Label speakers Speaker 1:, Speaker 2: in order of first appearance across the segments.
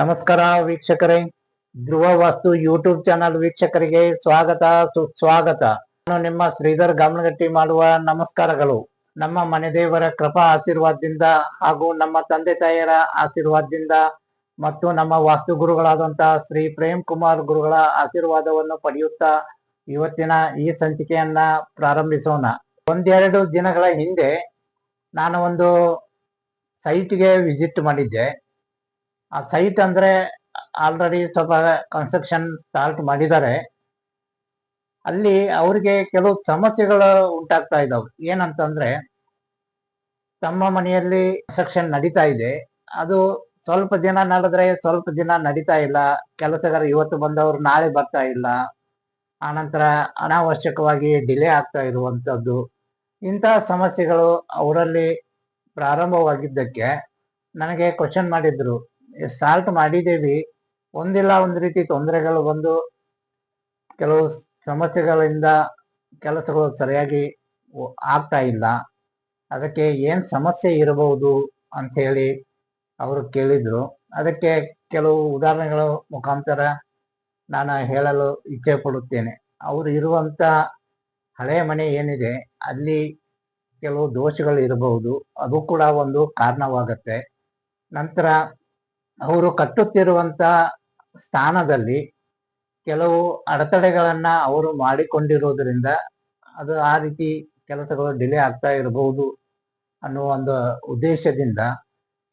Speaker 1: ನಮಸ್ಕಾರ ವೀಕ್ಷಕರೇ. ಧ್ರುವ ವಾಸ್ತು YouTube channel ವೀಕ್ಷಕರಿಗೆ ಸ್ವಾಗತ, ಸುಸ್ವಾಗತ. ನಾನು ನಿಮ್ಮ ಶ್ರೀಧರ್ ಗಾಮನಗಟ್ಟಿ ಮಾಡುವ ನಮಸ್ಕಾರಗಳು. ನಮ್ಮ ಮನೆ ದೇವರ ಕೃಪಾ ಆಶೀರ್ವಾದದಿಂದ ಹಾಗೂ ನಮ್ಮ ತಂದೆ ತಾಯಿಯರ ಆಶೀರ್ವಾದದಿಂದ ಮತ್ತು ನಮ್ಮ ವಾಸ್ತು ಗುರುಗಳಾದಂತಹ ಶ್ರೀ ಪ್ರೇಮ್ ಕುಮಾರ್ ಗುರುಗಳ ಆಶೀರ್ವಾದವನ್ನು ಪಡೆಯುತ್ತಾ ಇವತ್ತಿನ ಈ ಸಂಚಿಕೆಯನ್ನ ಪ್ರಾರಂಭಿಸೋಣ. ಒಂದೆರಡು ದಿನಗಳ ಹಿಂದೆ ನಾನು ಒಂದು ಸೈಟ್ಗೆ ವಿಸಿಟ್ ಮಾಡಿದ್ದೆ. ಆ ಸೈಟ್ ಅಂದ್ರೆ ಆಲ್ರೆಡಿ ಸ್ವಲ್ಪ ಕನ್ಸ್ಟ್ರಕ್ಷನ್ ಸ್ಟಾರ್ಟ್ ಮಾಡಿದ್ದಾರೆ. ಅಲ್ಲಿ ಅವ್ರಿಗೆ ಕೆಲವು ಸಮಸ್ಯೆಗಳು ಉಂಟಾಗ್ತಾ ಇದಾವೆ ಏನಂತಂದ್ರೆ ತಮ್ಮ ಮನೆಯಲ್ಲಿ ಕನ್ಸ್ಟ್ರಕ್ಷನ್ ನಡೀತಾ ಇದೆ. ಅದು ಸ್ವಲ್ಪ ದಿನ ನಡೆದ್ರೆ ಸ್ವಲ್ಪ ದಿನ ನಡೀತಾ ಇಲ್ಲ. ಕೆಲಸಗಾರ ಇವತ್ತು ಬಂದವರು ನಾಳೆ ಬರ್ತಾ ಇಲ್ಲ. ಆನಂತರ ಅನಾವಶ್ಯಕವಾಗಿ ಡಿಲೇ ಆಗ್ತಾ ಇರುವಂಥದ್ದು ಇಂತಹ ಸಮಸ್ಯೆಗಳು ಅವರಲ್ಲಿ ಪ್ರಾರಂಭವಾಗಿದ್ದಕ್ಕೆ ನನಗೆ ಕ್ವಶನ್ ಮಾಡಿದ್ರು. ಸ್ಟಾರ್ಟ್ ಮಾಡಿದ್ದೇವೆ. ಒಂದಿಲ್ಲ, ಒಂದು ರೀತಿ ತೊಂದರೆಗಳು ಬಂದು ಕೆಲವು ಸಮಸ್ಯೆಗಳಿಂದ ಕೆಲಸಗಳು ಸರಿಯಾಗಿ ಆಗ್ತಾ ಇಲ್ಲ. ಅದಕ್ಕೆ ಏನು ಸಮಸ್ಯೆ ಇರಬಹುದು ಅಂತ ಹೇಳಿ ಅವರು ಕೇಳಿದ್ರು. ಅದಕ್ಕೆ ಕೆಲವು ಉದಾಹರಣೆಗಳ ಮುಖಾಂತರ ನಾನು ಹೇಳಲು ಇಚ್ಛೆ ಪಡುತ್ತೇನೆ. ಅವರು ಇರುವಂತ ಹಳೆಯ ಮನೆ ಏನಿದೆ, ಅಲ್ಲಿ ಕೆಲವು ದೋಷಗಳು ಇರಬಹುದು. ಅದು ಕೂಡ ಒಂದು ಕಾರಣವಾಗತ್ತೆ. ನಂತರ ಅವರು ಕಟ್ಟುತ್ತಿರುವಂತ ಸ್ಥಾನದಲ್ಲಿ ಕೆಲವು ಅಡೆತಡೆಗಳನ್ನ ಅವರು ಮಾಡಿಕೊಂಡಿರೋದ್ರಿಂದ ಅದು ಆ ರೀತಿ ಕೆಲಸಗಳು ಡಿಲೇ ಆಗ್ತಾ ಇರಬಹುದು ಅನ್ನೋ ಒಂದು ಉದ್ದೇಶದಿಂದ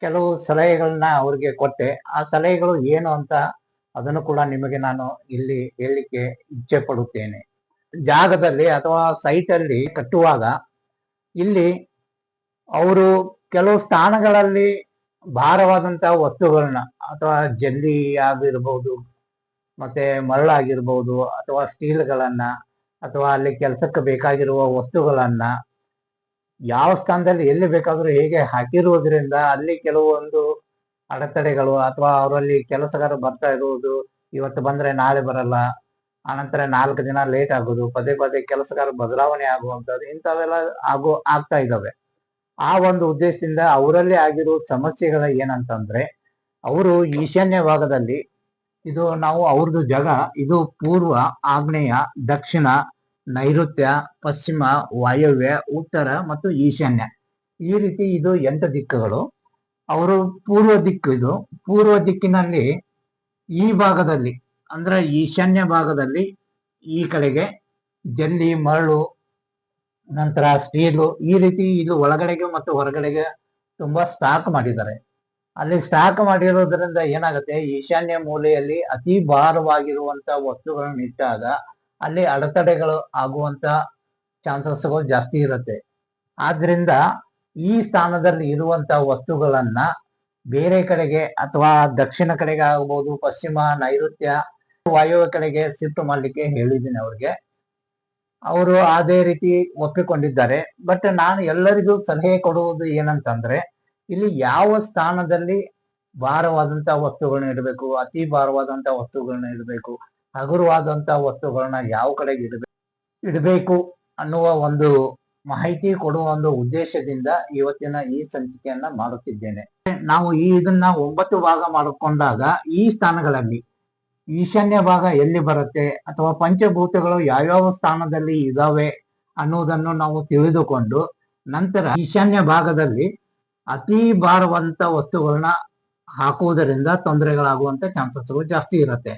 Speaker 1: ಕೆಲವು ಸಲಹೆಗಳನ್ನ ಅವ್ರಿಗೆ ಕೊಟ್ಟೆ. ಆ ಸಲಹೆಗಳು ಏನು ಅಂತ ಅದನ್ನು ಕೂಡ ನಿಮಗೆ ನಾನು ಇಲ್ಲಿ ಹೇಳಲಿಕ್ಕೆ ಇಚ್ಛೆ ಪಡುತ್ತೇನೆ. ಜಾಗದಲ್ಲಿ ಅಥವಾ ಸೈಟ್ ಅಲ್ಲಿ ಕಟ್ಟುವಾಗ ಇಲ್ಲಿ ಅವರು ಕೆಲವು ಸ್ಥಾನಗಳಲ್ಲಿ ಭಾರವಾದಂತಹ ವಸ್ತುಗಳನ್ನ, ಅಥವಾ ಜಲ್ಲಿ ಆಗಿರ್ಬೋದು, ಮತ್ತೆ ಮರಳಾಗಿರ್ಬೋದು ಅಥವಾ ಸ್ಟೀಲ್ಗಳನ್ನ, ಅಥವಾ ಅಲ್ಲಿ ಕೆಲಸಕ್ಕೆ ಬೇಕಾಗಿರುವ ವಸ್ತುಗಳನ್ನ ಯಾವ ಸ್ಥಾನದಲ್ಲಿ ಎಲ್ಲಿ ಬೇಕಾದ್ರೂ ಹೇಗೆ ಹಾಕಿರುವುದರಿಂದ ಅಲ್ಲಿ ಕೆಲವೊಂದು ಅಡೆತಡೆಗಳು ಅಥವಾ ಅವರಲ್ಲಿ ಕೆಲಸಗಾರ ಬರ್ತಾ ಇರುವುದು, ಇವತ್ತು ಬಂದ್ರೆ ನಾಳೆ ಬರಲ್ಲ, ಆನಂತರ ನಾಲ್ಕು ದಿನ ಲೇಟ್ ಆಗೋದು, ಪದೇ ಪದೇ ಕೆಲಸಗಾರ ಬದಲಾವಣೆ ಆಗುವಂತದ್ದು ಇಂಥವೆಲ್ಲ ಆಗೋ, ಆಗ್ತಾ ಇದಾವೆ ಆ ಒಂದು ಉದ್ದೇಶದಿಂದ ಅವರಲ್ಲಿ ಆಗಿರೋ ಸಮಸ್ಯೆಗಳ ಏನಂತಂದ್ರೆ, ಅವರು ಈಶಾನ್ಯ ಭಾಗದಲ್ಲಿ, ಇದು ನಾವು ಅವ್ರದ್ದು ಜಾಗ, ಇದು ಪೂರ್ವ ಆಗ್ನೇಯ, ದಕ್ಷಿಣ, ನೈಋತ್ಯ, ಪಶ್ಚಿಮ, ವಾಯವ್ಯ, ಉತ್ತರ ಮತ್ತು ಈಶಾನ್ಯ. ಈ ರೀತಿ ಇದು ಎಂಟು ದಿಕ್ಕುಗಳು. ಅವರು ಪೂರ್ವ ದಿಕ್ಕು ಇದು. ಪೂರ್ವ ದಿಕ್ಕಿನಲ್ಲಿ ಈ ಭಾಗದಲ್ಲಿ, ಅಂದ್ರೆ ಈಶಾನ್ಯ ಭಾಗದಲ್ಲಿ ಈ ಕಡೆಗೆ ಜಲ್ಲಿ, ಮರಳು ನಂತರ ಸ್ಟೀಲು ಈ ರೀತಿ ಇದು ಒಳಗಡೆಗೆ ಮತ್ತು ಹೊರಗಡೆಗೆ ತುಂಬಾ ಸ್ಟಾಕ್ ಮಾಡಿದ್ದಾರೆ. ಅಲ್ಲಿ ಸ್ಟಾಕ್ ಮಾಡಿರೋದ್ರಿಂದ ಏನಾಗುತ್ತೆ? ಈಶಾನ್ಯ ಮೂಲೆಯಲ್ಲಿ ಅತಿ ಭಾರವಾಗಿರುವಂತ ವಸ್ತುಗಳನ್ನು ಇಟ್ಟಾಗ ಅಲ್ಲಿ ಅಡೆತಡೆಗಳು ಆಗುವಂತ ಚಾನ್ಸಸ್ಗಳು ಜಾಸ್ತಿ ಇರುತ್ತೆ. ಆದ್ರಿಂದ ಈ ಸ್ಥಾನದಲ್ಲಿ ಇರುವಂತ ವಸ್ತುಗಳನ್ನ ಬೇರೆ ಕಡೆಗೆ ಅಥವಾ ದಕ್ಷಿಣ ಕಡೆಗೆ ಆಗಬಹುದು ಪಶ್ಚಿಮ ನೈಋತ್ಯ ವಾಯುವ್ಯ ಕಡೆಗೆ ಶಿಫ್ಟ್ ಮಾಡ್ಲಿಕ್ಕೆ ಹೇಳಿದ್ದೀನಿ ಅವ್ರಿಗೆ. ಅವರು ಅದೇ ರೀತಿ ಒಪ್ಪಿಕೊಂಡಿದ್ದಾರೆ. ಬಟ್ ನಾನು ಎಲ್ಲರಿಗೂ ಸಲಹೆ ಕೊಡುವುದು ಏನಂತಂದ್ರೆ, ಇಲ್ಲಿ ಯಾವ ಸ್ಥಾನದಲ್ಲಿ ಭಾರವಾದಂತ ವಸ್ತುಗಳನ್ನ ಇಡಬೇಕು, ಅತಿ ಭಾರವಾದಂತ ವಸ್ತುಗಳನ್ನ ಇಡಬೇಕು, ಹಗುರವಾದಂತ ವಸ್ತುಗಳನ್ನ ಯಾವ ಕಡೆಗೆ ಇಡಬೇಕು ಇಡಬೇಕು ಅನ್ನುವ ಒಂದು ಮಾಹಿತಿ ಕೊಡುವ ಒಂದು ಉದ್ದೇಶದಿಂದ ಇವತ್ತಿನ ಈ ಸಂಚಿಕೆಯನ್ನ ಮಾಡುತ್ತಿದ್ದೇನೆ. ನಾವು ಈ ಇದನ್ನ ಒಂಬತ್ತು ಭಾಗ ಮಾಡಿಕೊಂಡಾಗ ಈ ಸ್ಥಾನಗಳಲ್ಲಿ ಈಶಾನ್ಯ ಭಾಗ ಎಲ್ಲಿ ಬರುತ್ತೆ ಅಥವಾ ಪಂಚಭೂತಗಳು ಯಾವ್ಯಾವ ಸ್ಥಾನದಲ್ಲಿ ಇದಾವೆ ಅನ್ನೋದನ್ನು ನಾವು ತಿಳಿದುಕೊಂಡು ನಂತರ ಈಶಾನ್ಯ ಭಾಗದಲ್ಲಿ ಅತಿ ಭಾರವಂತ ವಸ್ತುಗಳನ್ನ ಹಾಕುವುದರಿಂದ ತೊಂದರೆಗಳಾಗುವಂತ ಚಾನ್ಸಸ್ಗಳು ಜಾಸ್ತಿ ಇರುತ್ತೆ.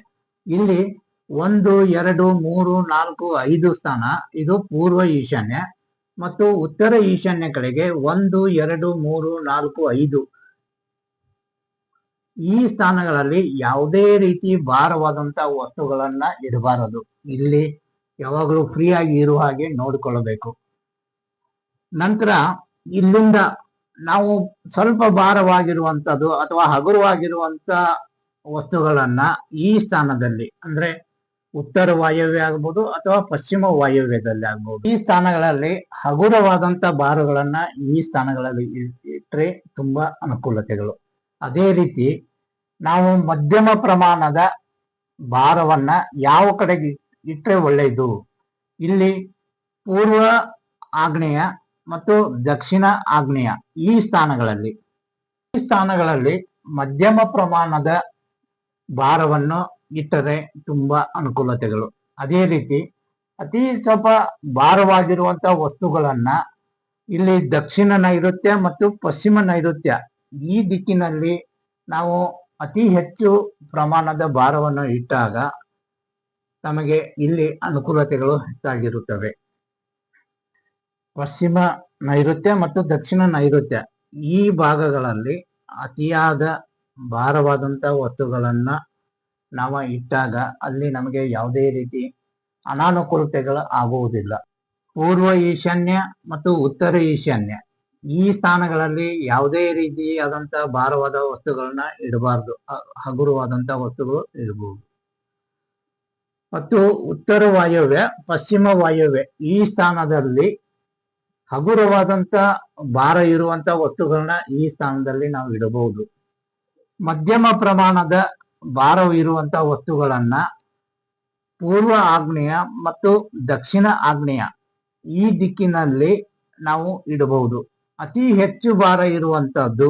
Speaker 1: ಇಲ್ಲಿ ಒಂದು, ಎರಡು, ಮೂರು, ನಾಲ್ಕು, ಐದು ಸ್ಥಾನ, ಇದು ಪೂರ್ವ ಈಶಾನ್ಯ ಮತ್ತು ಉತ್ತರ ಈಶಾನ್ಯ ಕಡೆಗೆ ಒಂದು, ಎರಡು, ಮೂರು, ನಾಲ್ಕು, ಐದು ಈ ಸ್ಥಾನಗಳಲ್ಲಿ ಯಾವುದೇ ರೀತಿ ಭಾರವಾದಂತ ವಸ್ತುಗಳನ್ನ ಇಡಬಾರದು. ಇಲ್ಲಿ ಯಾವಾಗಲೂ ಫ್ರೀ ಆಗಿ ಇರುವ ಹಾಗೆ ನೋಡಿಕೊಳ್ಳಬೇಕು ನಂತರ ಇಲ್ಲಿಂದ ನಾವು ಸ್ವಲ್ಪ ಭಾರವಾಗಿರುವಂತದ್ದು ಅಥವಾ ಹಗುರವಾಗಿರುವಂತ ವಸ್ತುಗಳನ್ನ ಈ ಸ್ಥಾನದಲ್ಲಿ ಅಂದ್ರೆ ಉತ್ತರ ವಾಯವ್ಯ ಆಗ್ಬೋದು ಅಥವಾ ಪಶ್ಚಿಮ ವಾಯವ್ಯದಲ್ಲಿ ಆಗ್ಬೋದು. ಈ ಸ್ಥಾನಗಳಲ್ಲಿ ಹಗುರವಾದಂತ ಭಾರಗಳನ್ನ ಈ ಸ್ಥಾನಗಳಲ್ಲಿ ಇಟ್ಟರೆ ತುಂಬಾ ಅನುಕೂಲತೆಗಳು. ಅದೇ ರೀತಿ ನಾವು ಮಧ್ಯಮ ಪ್ರಮಾಣದ ಭಾರವನ್ನ ಯಾವ ಕಡೆಗೆ ಇಟ್ಟರೆ ಒಳ್ಳೆಯದು ಇಲ್ಲಿ ಪೂರ್ವ ಆಗ್ನೇಯ ಮತ್ತು ದಕ್ಷಿಣ ಆಗ್ನೇಯ ಈ ಸ್ಥಾನಗಳಲ್ಲಿ. ಈ ಸ್ಥಾನಗಳಲ್ಲಿ ಮಧ್ಯಮ ಪ್ರಮಾಣದ ಭಾರವನ್ನು ಇಟ್ಟರೆ ತುಂಬಾ ಅನುಕೂಲತೆಗಳು. ಅದೇ ರೀತಿ ಅತಿ ಸ್ವಲ್ಪ ಭಾರವಾಗಿರುವಂತಹ ವಸ್ತುಗಳನ್ನ ಇಲ್ಲಿ ದಕ್ಷಿಣ ನೈಋತ್ಯ ಮತ್ತು ಪಶ್ಚಿಮ ನೈಋತ್ಯ ಈ ದಿಕ್ಕಿನಲ್ಲಿ ನಾವು ಅತಿ ಹೆಚ್ಚು ಪ್ರಮಾಣದ ಭಾರವನ್ನು ಇಟ್ಟಾಗ ನಮಗೆ ಇಲ್ಲಿ ಅನುಕೂಲತೆಗಳು ಹೆಚ್ಚಾಗಿರುತ್ತವೆ. ಪಶ್ಚಿಮ ನೈಋತ್ಯ ಮತ್ತು ದಕ್ಷಿಣ ನೈಋತ್ಯ ಈ ಭಾಗಗಳಲ್ಲಿ ಅತಿಯಾದ ಭಾರವಾದಂತ ವಸ್ತುಗಳನ್ನ ನಾವು ಇಟ್ಟಾಗ ಅಲ್ಲಿ ನಮಗೆ ಯಾವುದೇ ರೀತಿ ಅನಾನುಕೂಲತೆಗಳು ಆಗುವುದಿಲ್ಲ. ಪೂರ್ವ ಈಶಾನ್ಯ ಮತ್ತು ಉತ್ತರ ಈಶಾನ್ಯ ಈ ಸ್ಥಾನಗಳಲ್ಲಿ ಯಾವುದೇ ರೀತಿಯಾದಂತ ಭಾರವಾದ ವಸ್ತುಗಳನ್ನ ಇಡಬಾರ್ದು. ಹಗುರವಾದಂತ ವಸ್ತುಗಳು ಇಡಬಹುದು. ಮತ್ತು ಉತ್ತರ ವಾಯುವ್ಯ, ಪಶ್ಚಿಮ ವಾಯುವ್ಯ ಈ ಸ್ಥಾನದಲ್ಲಿ ಹಗುರವಾದಂತ ಭಾರ ಇರುವಂತ ವಸ್ತುಗಳನ್ನ ಈ ಸ್ಥಾನದಲ್ಲಿ ನಾವು ಇಡಬಹುದು. ಮಧ್ಯಮ ಪ್ರಮಾಣದ ಭಾರ ಇರುವಂತ ವಸ್ತುಗಳನ್ನ ಪೂರ್ವ ಆಗ್ನೇಯ ಮತ್ತು ದಕ್ಷಿಣ ಆಗ್ನೇಯ ಈ ದಿಕ್ಕಿನಲ್ಲಿ ನಾವು ಇಡಬಹುದು. ಅತಿ ಹೆಚ್ಚು ಭಾರ ಇರುವಂತಹದ್ದು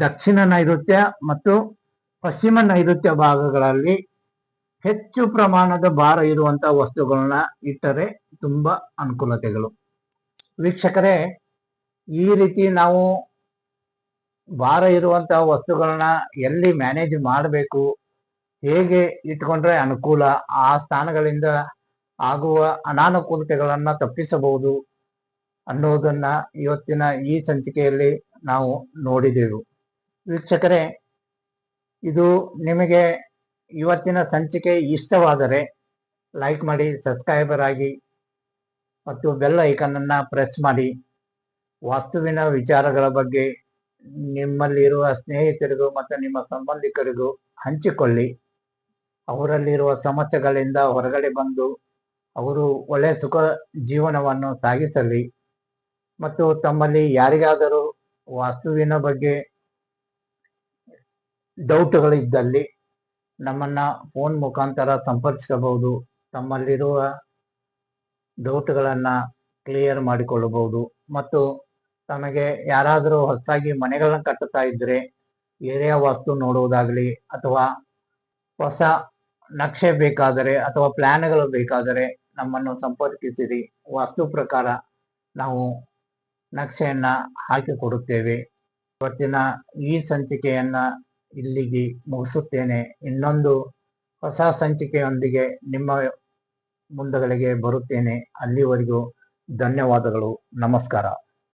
Speaker 1: ದಕ್ಷಿಣ ನೈಋತ್ಯ ಮತ್ತು ಪಶ್ಚಿಮ ನೈಋತ್ಯ ಭಾಗಗಳಲ್ಲಿ ಹೆಚ್ಚು ಪ್ರಮಾಣದ ಭಾರ ಇರುವಂತಹ ವಸ್ತುಗಳನ್ನ ಇಟ್ಟರೆ ತುಂಬಾ ಅನುಕೂಲತೆಗಳು. ವೀಕ್ಷಕರೇ, ಈ ರೀತಿ ನಾವು ಭಾರ ಇರುವಂತಹ ವಸ್ತುಗಳನ್ನ ಎಲ್ಲಿ ಮ್ಯಾನೇಜ್ ಮಾಡಬೇಕು, ಹೇಗೆ ಇಟ್ಕೊಂಡ್ರೆ ಅನುಕೂಲ, ಆ ಸ್ಥಾನಗಳಿಂದ ಆಗುವ ಅನಾನುಕೂಲತೆಗಳನ್ನ ತಪ್ಪಿಸಬಹುದು ಅನ್ನೋದನ್ನ ಇವತ್ತಿನ ಈ ಸಂಚಿಕೆಯಲ್ಲಿ ನಾವು ನೋಡಿದೆವು. ವೀಕ್ಷಕರೇ, ಇದು ನಿಮಗೆ ಇವತ್ತಿನ ಸಂಚಿಕೆ ಇಷ್ಟವಾದರೆ ಲೈಕ್ ಮಾಡಿ, ಸಬ್ಸ್ಕ್ರೈಬರ್ ಆಗಿ, ಮತ್ತು ಬೆಲ್ ಐಕನನ್ನು ಪ್ರೆಸ್ ಮಾಡಿ. ವಾಸ್ತುವಿನ ವಿಚಾರಗಳ ಬಗ್ಗೆ ನಿಮ್ಮಲ್ಲಿರುವ ಸ್ನೇಹಿತರಿಗೂ ಮತ್ತು ನಿಮ್ಮ ಸಂಬಂಧಿಕರಿಗೂ ಹಂಚಿಕೊಳ್ಳಿ. ಅವರಲ್ಲಿರುವ ಸಮಸ್ಯೆಗಳಿಂದ ಹೊರಗಡೆ ಬಂದು ಅವರು ಒಳ್ಳೆಯ ಸುಖ ಜೀವನವನ್ನು ಸಾಗಿಸಲಿ. ಮತ್ತು ತಮ್ಮಲ್ಲಿ ಯಾರಿಗಾದರೂ ವಾಸ್ತುವಿನ ಬಗ್ಗೆ ಡೌಟ್ಗಳಿದ್ದಲ್ಲಿ ನಮ್ಮನ್ನ ಫೋನ್ ಮುಖಾಂತರ ಸಂಪರ್ಕಿಸಬಹುದು. ತಮ್ಮಲ್ಲಿರುವ ಡೌಟ್ಗಳನ್ನ ಕ್ಲಿಯರ್ ಮಾಡಿಕೊಳ್ಳಬಹುದು. ಮತ್ತು ತಮಗೆ ಯಾರಾದರೂ ಹೊಸದಾಗಿ ಮನೆಗಳನ್ನ ಕಟ್ಟುತ್ತಾ ಇದ್ದರೆ ಏರಿಯಾ ವಾಸ್ತು ನೋಡುವುದಾಗಲಿ ಅಥವಾ ಹೊಸ ನಕ್ಷೆ ಬೇಕಾದರೆ ಅಥವಾ ಪ್ಲಾನ್ಗಳು ಬೇಕಾದರೆ ನಮ್ಮನ್ನು ಸಂಪರ್ಕಿಸಿರಿ. ವಾಸ್ತು ಪ್ರಕಾರ ನಾವು ನಕ್ಷೆಯನ್ನ ಹಾಕಿಕೊಡುತ್ತೇವೆ ಇವತ್ತಿನ ಈ ಸಂಚಿಕೆಯನ್ನ ಇಲ್ಲಿಗೆ ಮುಗಿಸುತ್ತೇನೆ. ಇನ್ನೊಂದು ಹೊಸ ಸಂಚಿಕೆಯೊಂದಿಗೆ ನಿಮ್ಮ ಮುಂದಗಳಿಗೆ ಬರುತ್ತೇನೆ. ಅಲ್ಲಿವರೆಗೂ ಧನ್ಯವಾದಗಳು. ನಮಸ್ಕಾರ.